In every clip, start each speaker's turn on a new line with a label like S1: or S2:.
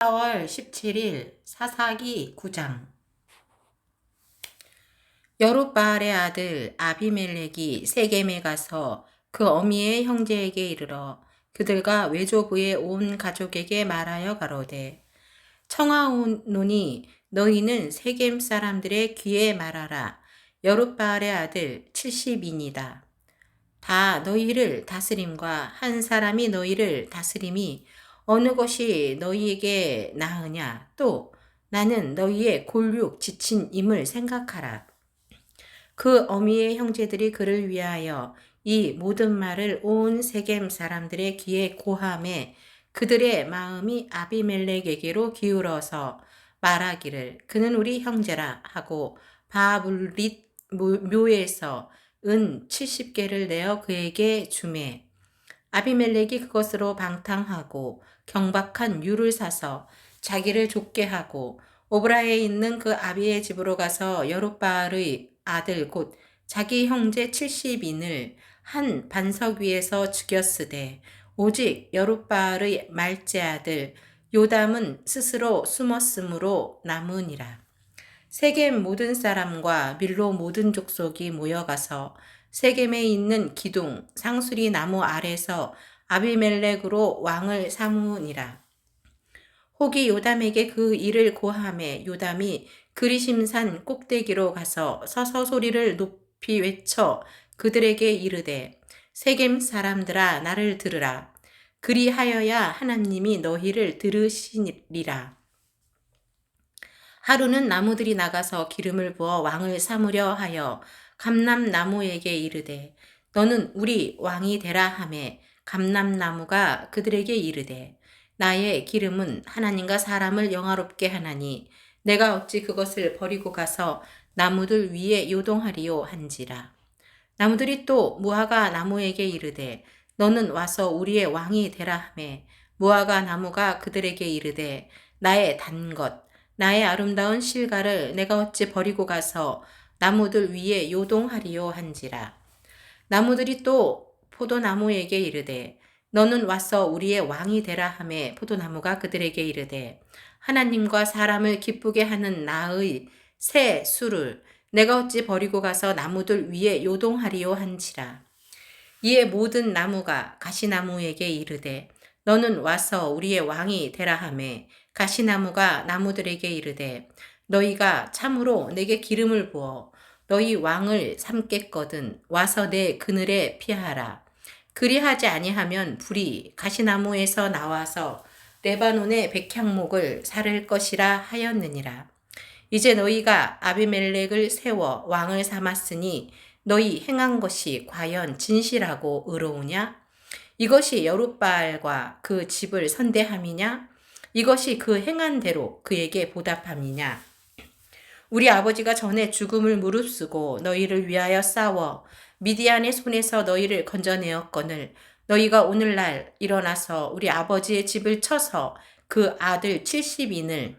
S1: 4월 17일 사사기 9장. 여룻바알의 아들 아비멜렉이 세겜에 가서 그 어미의 형제에게 이르러 그들과 외조부의 온 가족에게 말하여 가로되 청하오노니 너희는 세겜 사람들의 귀에 말하라. 여룻바알의 아들 70인이다. 다 너희를 다스림과 한 사람이 너희를 다스림이 어느 것이 너희에게 나으냐? 또 나는 너희의 골육 지친 임을 생각하라. 그 어미의 형제들이 그를 위하여 이 모든 말을 온 세겜 사람들의 귀에 고함에 그들의 마음이 아비멜렉에게로 기울어서 말하기를 그는 우리 형제라 하고 바불릿 묘에서 은 70개를 내어 그에게 주매 아비멜렉이 그것으로 방탕하고 경박한 유를 사서 자기를 족게 하고 오브라에 있는 그 아비의 집으로 가서 여룻바알의 아들 곧 자기 형제 70인을 한 반석 위에서 죽였으되 오직 여룻바알의 말제 아들 요담은 스스로 숨었으므로 남으니라. 세겜 모든 사람과 밀로 모든 족속이 모여가서 세겜에 있는 기둥 상수리 나무 아래서 아비멜렉으로 왕을 삼으니라. 혹이 요담에게 그 일을 고함해 요담이 그리심산 꼭대기로 가서 서서 소리를 높이 외쳐 그들에게 이르되 세겜 사람들아 나를 들으라. 그리하여야 하나님이 너희를 들으시리라. 하루는 나무들이 나가서 기름을 부어 왕을 삼으려 하여 감람 나무에게 이르되 너는 우리 왕이 되라 하매 감람나무가 그들에게 이르되 나의 기름은 하나님과 사람을 영화롭게 하나니 내가 어찌 그것을 버리고 가서 나무들 위에 요동하리요 한지라 나무들이 또 무화과 나무에게 이르되 너는 와서 우리의 왕이 되라 하매 무화과 나무가 그들에게 이르되 나의 단 것 나의 아름다운 실가를 내가 어찌 버리고 가서 나무들 위에 요동하리요 한지라. 나무들이 또 포도나무에게 이르되 너는 와서 우리의 왕이 되라 하매 포도나무가 그들에게 이르되 하나님과 사람을 기쁘게 하는 나의 새 술을 내가 어찌 버리고 가서 나무들 위에 요동하리요 한지라. 이에 모든 나무가 가시나무에게 이르되 너는 와서 우리의 왕이 되라 하매 가시나무가 나무들에게 이르되 너희가 참으로 내게 기름을 부어 너희 왕을 삼겠거든 와서 내 그늘에 피하라. 그리하지 아니하면 불이 가시나무에서 나와서 레바논의 백향목을 사를 것이라 하였느니라. 이제 너희가 아비멜렉을 세워 왕을 삼았으니 너희 행한 것이 과연 진실하고 의로우냐? 이것이 여룻바알과 그 집을 선대함이냐? 이것이 그 행한 대로 그에게 보답함이냐? 우리 아버지가 전에 죽음을 무릅쓰고 너희를 위하여 싸워 미디안의 손에서 너희를 건져내었거늘 너희가 오늘날 일어나서 우리 아버지의 집을 쳐서 그 아들 70인을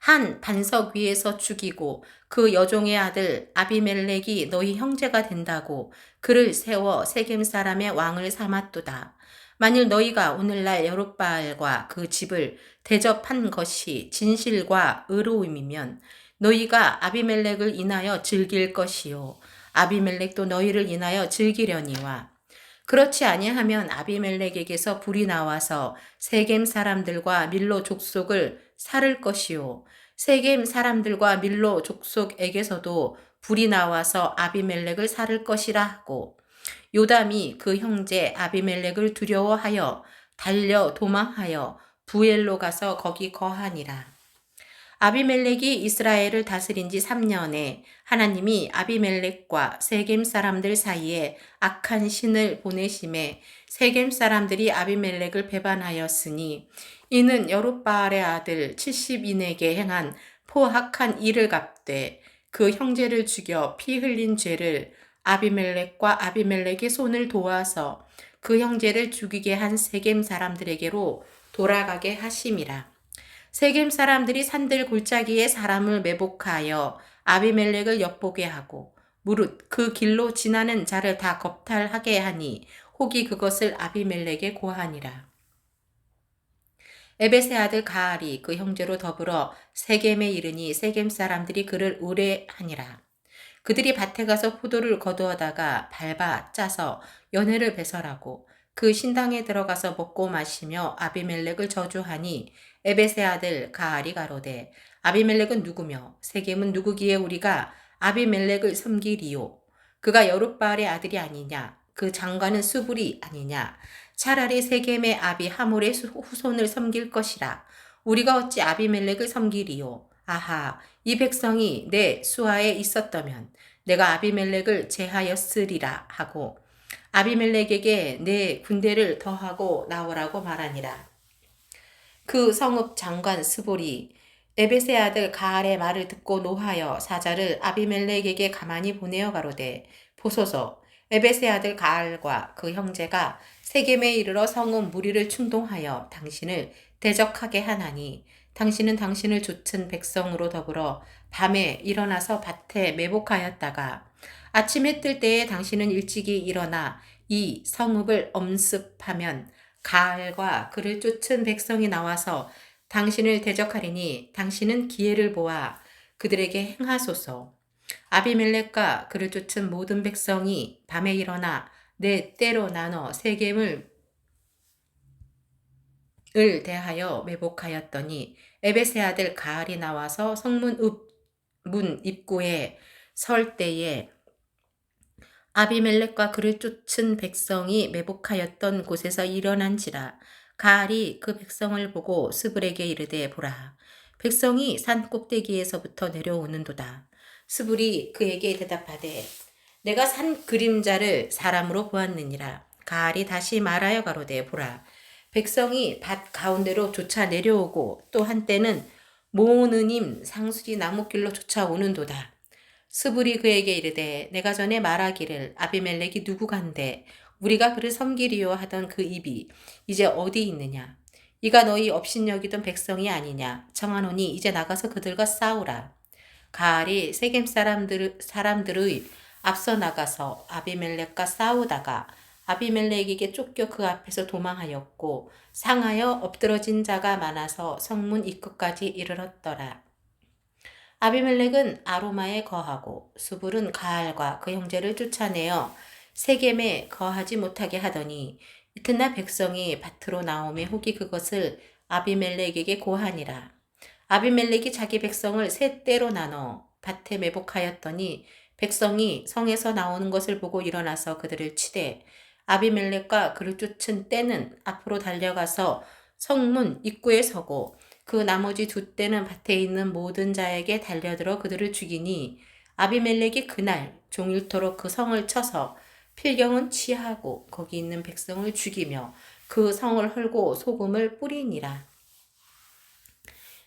S1: 한 반석 위에서 죽이고 그 여종의 아들 아비멜렉이 너희 형제가 된다고 그를 세워 세겜 사람의 왕을 삼았도다. 만일 너희가 오늘날 여룻바알과 그 집을 대접한 것이 진실과 의로움이면 너희가 아비멜렉을 인하여 즐길 것이요 아비멜렉도 너희를 인하여 즐기려니와 그렇지 아니하면 아비멜렉에게서 불이 나와서 세겜 사람들과 밀로 족속을 살을 것이요 세겜 사람들과 밀로 족속에게서도 불이 나와서 아비멜렉을 살을 것이라 하고 요담이 그 형제 아비멜렉을 두려워하여 달려 도망하여 부엘로 가서 거기 거하니라. 아비멜렉이 이스라엘을 다스린 지 3년에 하나님이 아비멜렉과 세겜 사람들 사이에 악한 신을 보내심에 세겜 사람들이 아비멜렉을 배반하였으니 이는 여룻바알의 아들 70인에게 행한 포악한 일을 갚되 그 형제를 죽여 피 흘린 죄를 아비멜렉과 아비멜렉의 손을 도와서 그 형제를 죽이게 한 세겜 사람들에게로 돌아가게 하심이라. 세겜 사람들이 산들 골짜기에 사람을 매복하여 아비멜렉을 엿보게 하고 무릇 그 길로 지나는 자를 다 겁탈하게 하니 혹이 그것을 아비멜렉에 고하니라. 에벳의 아들 가알이 그 형제로 더불어 세겜에 이르니 세겜 사람들이 그를 의뢰하니라. 그들이 밭에 가서 포도를 거두어다가 밟아 짜서 연회를 배설하고 그 신당에 들어가서 먹고 마시며 아비멜렉을 저주하니 에벳의 아들 가알이 가로되 아비멜렉은 누구며? 세겜은 누구기에 우리가 아비멜렉을 섬기리요? 그가 여룻바알의 아들이 아니냐? 그 장관은 수불이 아니냐? 차라리 세겜의 아비 하몰의 후손을 섬길 것이라. 우리가 어찌 아비멜렉을 섬기리요? 아하 이 백성이 내 수하에 있었다면 내가 아비멜렉을 제하였으리라 하고 아비멜렉에게 내 군대를 더하고 나오라고 말하니라. 그 성읍 장관 스볼이 에베세 아들 가알의 말을 듣고 노하여 사자를 아비멜렉에게 가만히 보내어 가로되 보소서 에베세 아들 가알과 그 형제가 세겜에 이르러 성읍 무리를 충동하여 당신을 대적하게 하나니 당신은 당신을 좇은 백성으로 더불어 밤에 일어나서 밭에 매복하였다가 아침 해뜰 때에 당신은 일찍이 일어나 이 성읍을 엄습하면 가알과 그를 쫓은 백성이 나와서 당신을 대적하리니 당신은 기회를 보아 그들에게 행하소서. 아비멜렉과 그를 쫓은 모든 백성이 밤에 일어나 내 때로 나눠 세겜을 을 대하여 매복하였더니 에베세 아들 가알이 나와서 성문 문 입구에 설 때에 아비멜렉과 그를 쫓은 백성이 매복하였던 곳에서 일어난지라 가알이 그 백성을 보고 스불에게 이르되 보라 백성이 산 꼭대기에서부터 내려오는도다 스불이 그에게 대답하되 내가 산 그림자를 사람으로 보았느니라 가알이 다시 말하여 가로되 보라 백성이 밭 가운데로 쫓아 내려오고 또 한때는 모느님 상수리 나무길로 쫓아오는도다. 스불이 그에게 이르되 내가 전에 말하기를 아비멜렉이 누구간데 우리가 그를 섬기리요 하던 그 입이 이제 어디 있느냐? 이가 너희 업신여기던 백성이 아니냐? 청하노니 이제 나가서 그들과 싸우라. 가알이 세겜 사람들 사람들의 앞서 나가서 아비멜렉과 싸우다가 아비멜렉에게 쫓겨 그 앞에서 도망하였고 상하여 엎드러진 자가 많아서 성문 입구까지 이르렀더라. 아비멜렉은 아로마에 거하고 수불은 가알과 그 형제를 쫓아내어 세겜에 거하지 못하게 하더니 이튿날 백성이 밭으로 나오매 혹이 그것을 아비멜렉에게 고하니라. 아비멜렉이 자기 백성을 세 때로 나눠 밭에 매복하였더니 백성이 성에서 나오는 것을 보고 일어나서 그들을 치되 아비멜렉과 그를 쫓은 때는 앞으로 달려가서 성문 입구에 서고 그 나머지 두 때는 밭에 있는 모든 자에게 달려들어 그들을 죽이니 아비멜렉이 그날 종일토록 그 성을 쳐서 필경은 취하고 거기 있는 백성을 죽이며 그 성을 헐고 소금을 뿌리니라.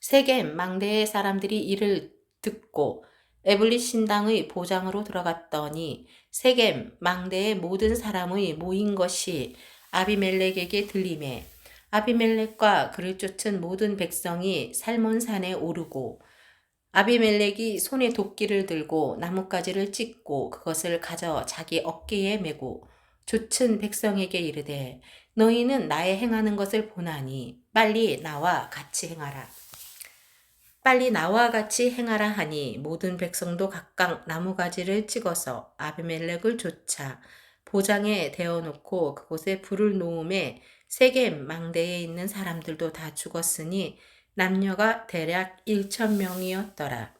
S1: 세겜 망대의 사람들이 이를 듣고 에블리 신당의 보장으로 들어갔더니 세겜 망대의 모든 사람의 모인 것이 아비멜렉에게 들림에 아비멜렉과 그를 쫓은 모든 백성이 살몬산에 오르고 아비멜렉이 손에 도끼를 들고 나뭇가지를 찢고 그것을 가져 자기 어깨에 메고 쫓은 백성에게 이르되 너희는 나의 행하는 것을 보나니 빨리 나와 같이 행하라. 빨리 나와 같이 행하라 하니 모든 백성도 각각 나무가지를 찍어서 아비멜렉을 쫓아 보장에 대어놓고 그곳에 불을 놓음에 세겜 망대에 있는 사람들도 다 죽었으니 남녀가 대략 1천 명이었더라.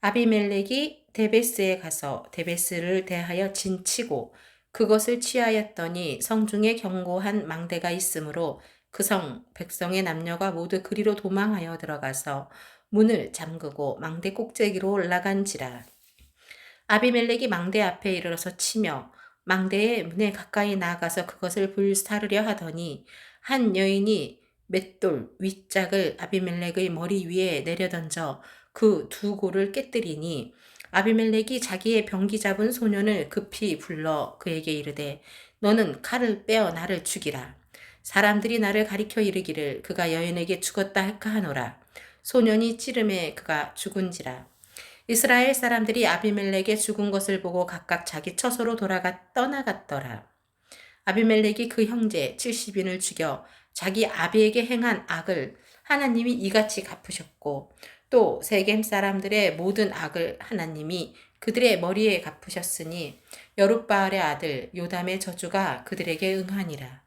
S1: 아비멜렉이 데베스에 가서 데베스를 대하여 진치고 그것을 취하였더니 성중에 견고한 망대가 있으므로 그 성 백성의 남녀가 모두 그리로 도망하여 들어가서 문을 잠그고 망대 꼭대기로 올라간지라. 아비멜렉이 망대 앞에 이르러서 치며 망대의 문에 가까이 나아가서 그것을 불사르려 하더니 한 여인이 맷돌 윗짝을 아비멜렉의 머리 위에 내려던져 그 두 골을 깨뜨리니 아비멜렉이 자기의 병기 잡은 소년을 급히 불러 그에게 이르되 너는 칼을 빼어 나를 죽이라. 사람들이 나를 가리켜 이르기를 그가 여인에게 죽었다 할까 하노라. 소년이 찌름에 그가 죽은지라. 이스라엘 사람들이 아비멜렉의 죽은 것을 보고 각각 자기 처소로 돌아가 떠나갔더라. 아비멜렉이 그 형제 70인을 죽여 자기 아비에게 행한 악을 하나님이 이같이 갚으셨고 또 세겜 사람들의 모든 악을 하나님이 그들의 머리에 갚으셨으니 여룻바알의 아들 요담의 저주가 그들에게 응하니라.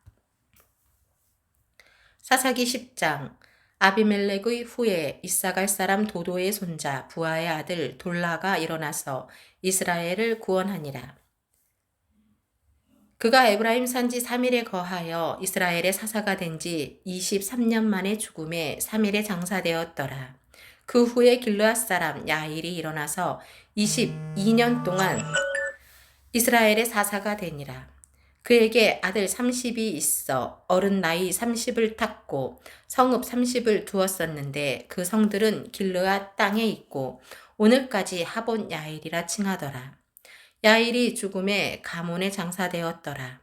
S1: 사사기 10장 아비멜렉의 후에 이사갈 사람 도도의 손자 부하의 아들 돌라가 일어나서 이스라엘을 구원하니라. 그가 에브라임 산지 3일에 거하여 이스라엘의 사사가 된 지 23년 만에 죽음에 3일에 장사되었더라. 그 후에 길르앗 사람 야일이 일어나서 22년 동안 이스라엘의 사사가 되니라. 그에게 아들 30이 있어 어른 나이 30을 탔고 성읍 30을 두었었는데 그 성들은 길르앗 땅에 있고 오늘까지 하본 야일이라 칭하더라. 야일이 죽음에 가문에 장사되었더라.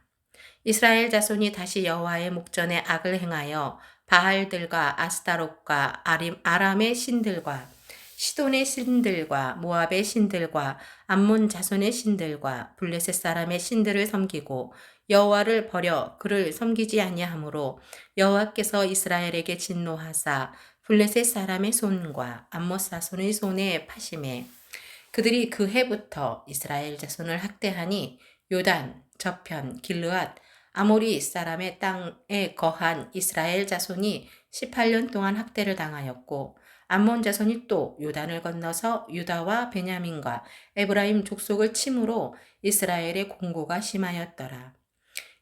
S1: 이스라엘 자손이 다시 여호와의 목전에 악을 행하여 바알들과 아스타롯과 아람의 신들과 시돈의 신들과 모압의 신들과 암몬 자손의 신들과 블레셋 사람의 신들을 섬기고 여호와를 버려 그를 섬기지 아니하므로 여호와께서 이스라엘에게 진노하사 블레셋 사람의 손과 암못 사손의 손에 파심에 그들이 그 해부터 이스라엘 자손을 학대하니 요단 저편 길르앗 아모리 사람의 땅에 거한 이스라엘 자손이 18년 동안 학대를 당하였고 암몬 자손이 또 요단을 건너서 유다와 베냐민과 에브라임 족속을 침으로 이스라엘의 공고가 심하였더라.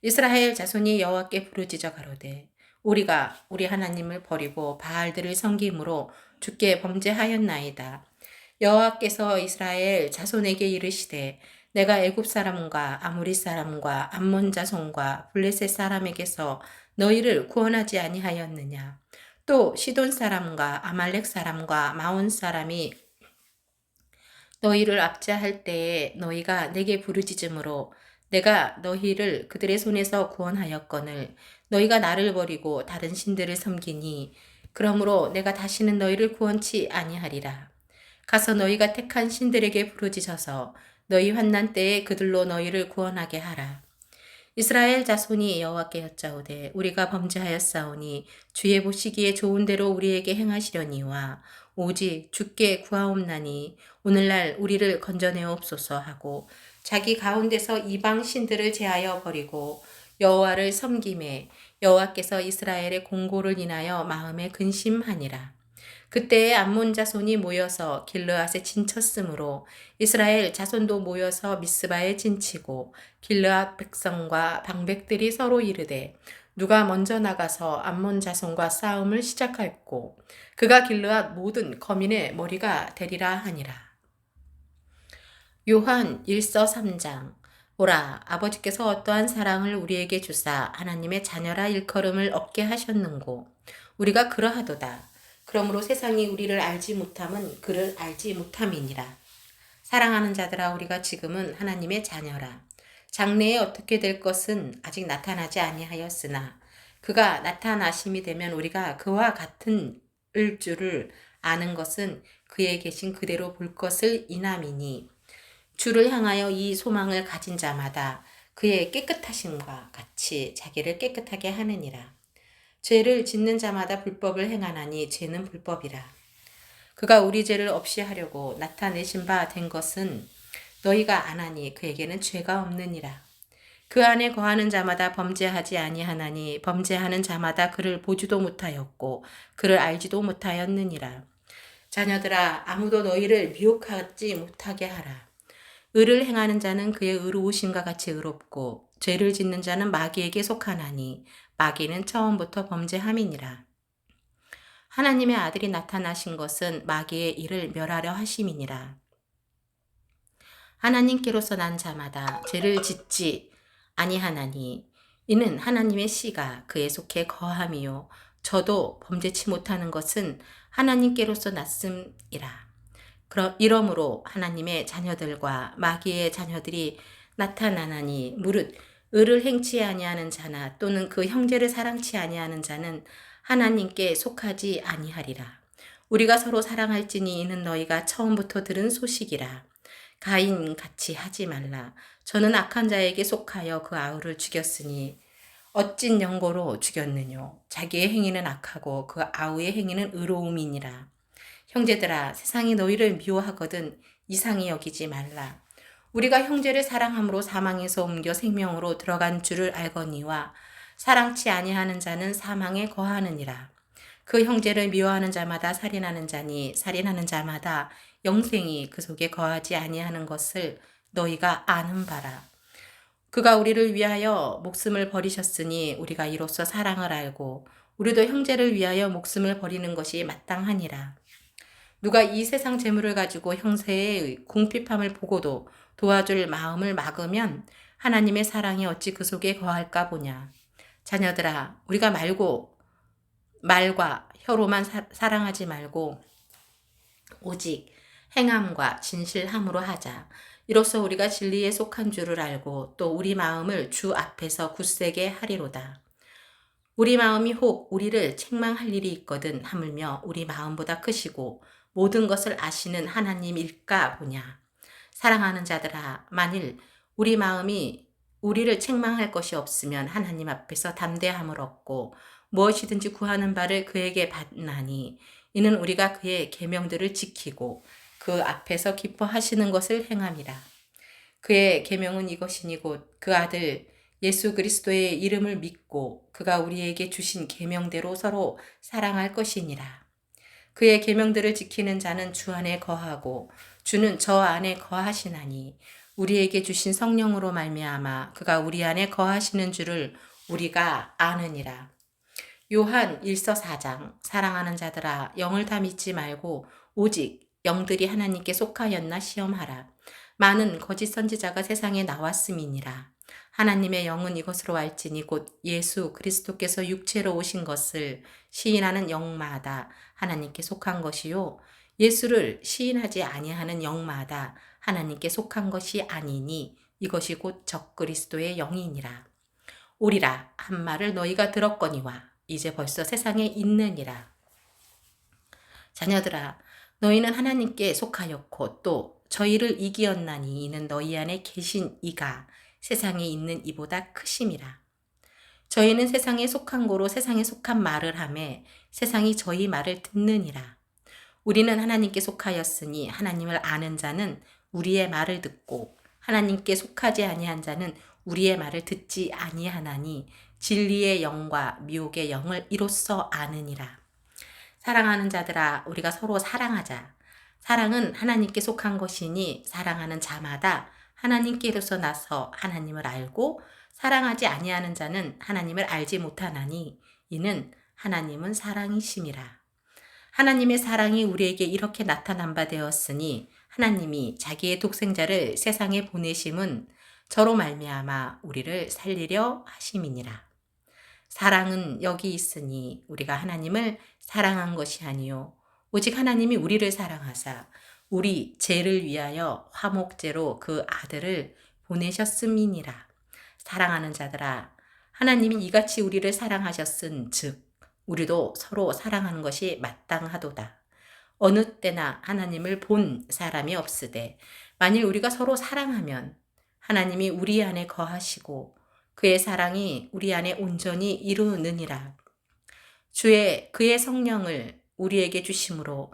S1: 이스라엘 자손이 여호와께 부르짖어 가로되 우리가 우리 하나님을 버리고 바알들을 섬김으로 주께 범죄하였나이다. 여호와께서 이스라엘 자손에게 이르시되 내가 애굽 사람과 아무리 사람과 암몬 자손과 블레셋 사람에게서 너희를 구원하지 아니하였느냐 또 시돈 사람과 아말렉 사람과 마온 사람이 너희를 압제할 때에 너희가 내게 부르짖음으로 내가 너희를 그들의 손에서 구원하였거늘 너희가 나를 버리고 다른 신들을 섬기니 그러므로 내가 다시는 너희를 구원치 아니하리라. 가서 너희가 택한 신들에게 부르짖어서 너희 환난 때에 그들로 너희를 구원하게 하라. 이스라엘 자손이 여호와께 여짜오되 우리가 범죄하였사오니 주의 보시기에 좋은 대로 우리에게 행하시려니와 오직 주께 구하옵나니 오늘날 우리를 건져내옵소서 하고 자기 가운데서 이방 신들을 제하여 버리고 여호와를 섬김에 여호와께서 이스라엘의 공고를 인하여 마음에 근심하니라. 그때에 암몬 자손이 모여서 길르앗에 진쳤으므로 이스라엘 자손도 모여서 미스바에 진치고 길르앗 백성과 방백들이 서로 이르되 누가 먼저 나가서 암몬 자손과 싸움을 시작할고 그가 길르앗 모든 거민의 머리가 되리라 하니라. 요한 1서 3장 보라 아버지께서 어떠한 사랑을 우리에게 주사 하나님의 자녀라 일컬음을 얻게 하셨는고 우리가 그러하도다. 그러므로 세상이 우리를 알지 못함은 그를 알지 못함이니라. 사랑하는 자들아 우리가 지금은 하나님의 자녀라. 장래에 어떻게 될 것은 아직 나타나지 아니하였으나 그가 나타나심이 되면 우리가 그와 같은 을 줄을 아는 것은 그에 계신 그대로 볼 것을 이남이니 주를 향하여 이 소망을 가진 자마다 그의 깨끗하심과 같이 자기를 깨끗하게 하느니라. 죄를 짓는 자마다 불법을 행하나니 죄는 불법이라. 그가 우리 죄를 없이 하려고 나타내신 바 된 것은 너희가 안 하니 그에게는 죄가 없느니라. 그 안에 거하는 자마다 범죄하지 아니하나니 범죄하는 자마다 그를 보지도 못하였고 그를 알지도 못하였느니라. 자녀들아 아무도 너희를 미혹하지 못하게 하라. 의를 행하는 자는 그의 의로우심과 같이 의롭고 죄를 짓는 자는 마귀에게 속하나니 마귀는 처음부터 범죄함이니라. 하나님의 아들이 나타나신 것은 마귀의 일을 멸하려 하심이니라. 하나님께로서 난 자마다 죄를 짓지 아니하나니 이는 하나님의 씨가 그에 속해 거함이요 저도 범죄치 못하는 것은 하나님께로서 났음이라. 이러므로 하나님의 자녀들과 마귀의 자녀들이 나타나나니 무릇 의를 행치 아니하는 자나 또는 그 형제를 사랑치 아니하는 자는 하나님께 속하지 아니하리라. 우리가 서로 사랑할지니 이는 너희가 처음부터 들은 소식이라. 가인 같이 하지 말라. 저는 악한 자에게 속하여 그 아우를 죽였으니 어찐 연고로 죽였느뇨 자기의 행위는 악하고 그 아우의 행위는 의로움이니라 형제들아 세상이 너희를 미워하거든 이상히 여기지 말라 우리가 형제를 사랑함으로 사망에서 옮겨 생명으로 들어간 줄을 알거니와 사랑치 아니하는 자는 사망에 거하느니라 그 형제를 미워하는 자마다 살인하는 자니 살인하는 자마다 영생이 그 속에 거하지 아니하는 것을 너희가 아는 바라. 그가 우리를 위하여 목숨을 버리셨으니 우리가 이로써 사랑을 알고 우리도 형제를 위하여 목숨을 버리는 것이 마땅하니라. 누가 이 세상 재물을 가지고 형세의 궁핍함을 보고도 도와줄 마음을 막으면 하나님의 사랑이 어찌 그 속에 거할까 보냐. 자녀들아, 우리가 말고 말과 혀로만 사, 사랑하지 말고 오직 행함과 진실함으로 하자. 이로써 우리가 진리에 속한 줄을 알고 또 우리 마음을 주 앞에서 굳세게 하리로다. 우리 마음이 혹 우리를 책망할 일이 있거든 하물며 우리 마음보다 크시고 모든 것을 아시는 하나님일까 보냐. 사랑하는 자들아, 만일 우리 마음이 우리를 책망할 것이 없으면 하나님 앞에서 담대함을 얻고 무엇이든지 구하는 바를 그에게 받나니 이는 우리가 그의 계명들을 지키고 그 앞에서 기뻐하시는 것을 행함이라. 그의 계명은 이것이니 곧 그 아들 예수 그리스도의 이름을 믿고 그가 우리에게 주신 계명대로 서로 사랑할 것이니라. 그의 계명들을 지키는 자는 주 안에 거하고 주는 저 안에 거하시나니 우리에게 주신 성령으로 말미암아 그가 우리 안에 거하시는 줄을 우리가 아느니라. 요한 1서 4장 사랑하는 자들아 영을 다 믿지 말고 오직 영들이 하나님께 속하였나 시험하라. 많은 거짓 선지자가 세상에 나왔음이니라. 하나님의 영은 이것으로 알지니 곧 예수 그리스도께서 육체로 오신 것을 시인하는 영마다 하나님께 속한 것이요 예수를 시인하지 아니하는 영마다 하나님께 속한 것이 아니니 이것이 곧 적그리스도의 영이니라. 오리라 한 말을 너희가 들었거니와 이제 벌써 세상에 있느니라. 자녀들아, 너희는 하나님께 속하였고 또 저희를 이기었나니 이는 너희 안에 계신 이가 세상에 있는 이보다 크심이라. 저희는 세상에 속한 고로 세상에 속한 말을 하매 세상이 저희 말을 듣느니라. 우리는 하나님께 속하였으니 하나님을 아는 자는 우리의 말을 듣고 하나님께 속하지 아니한 자는 우리의 말을 듣지 아니하나니 진리의 영과 미혹의 영을 이로써 아느니라. 사랑하는 자들아, 우리가 서로 사랑하자. 사랑은 하나님께 속한 것이니 사랑하는 자마다 하나님께로서 나서 하나님을 알고 사랑하지 아니하는 자는 하나님을 알지 못하나니 이는 하나님은 사랑이심이라. 하나님의 사랑이 우리에게 이렇게 나타난 바 되었으니 하나님이 자기의 독생자를 세상에 보내심은 저로 말미암아 우리를 살리려 하심이니라. 사랑은 여기 있으니 우리가 하나님을 사랑한 것이 아니요 오직 하나님이 우리를 사랑하사 우리 죄를 위하여 화목제로 그 아들을 보내셨음이니라. 사랑하는 자들아 하나님이 이같이 우리를 사랑하셨은 즉 우리도 서로 사랑하는 것이 마땅하도다. 어느 때나 하나님을 본 사람이 없으되 만일 우리가 서로 사랑하면 하나님이 우리 안에 거하시고 그의 사랑이 우리 안에 온전히 이루느니라. 주의 그의 성령을 우리에게 주심으로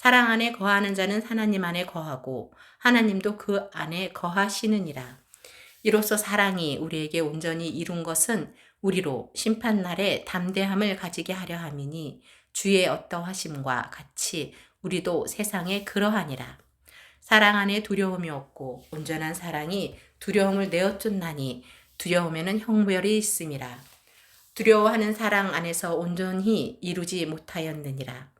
S1: 사랑 안에 거하는 자는 하나님 안에 거하고 하나님도 그 안에 거하시느니라. 이로써 사랑이 우리에게 온전히 이룬 것은 우리로 심판날에 담대함을 가지게 하려 함이니 주의 어떠하심과 같이 우리도 세상에 그러하니라. 사랑 안에 두려움이 없고 온전한 사랑이 두려움을 내어쫓나니 두려움에는 형별이 있음이라. 두려워하는 사랑 안에서 온전히 이루지 못하였느니라.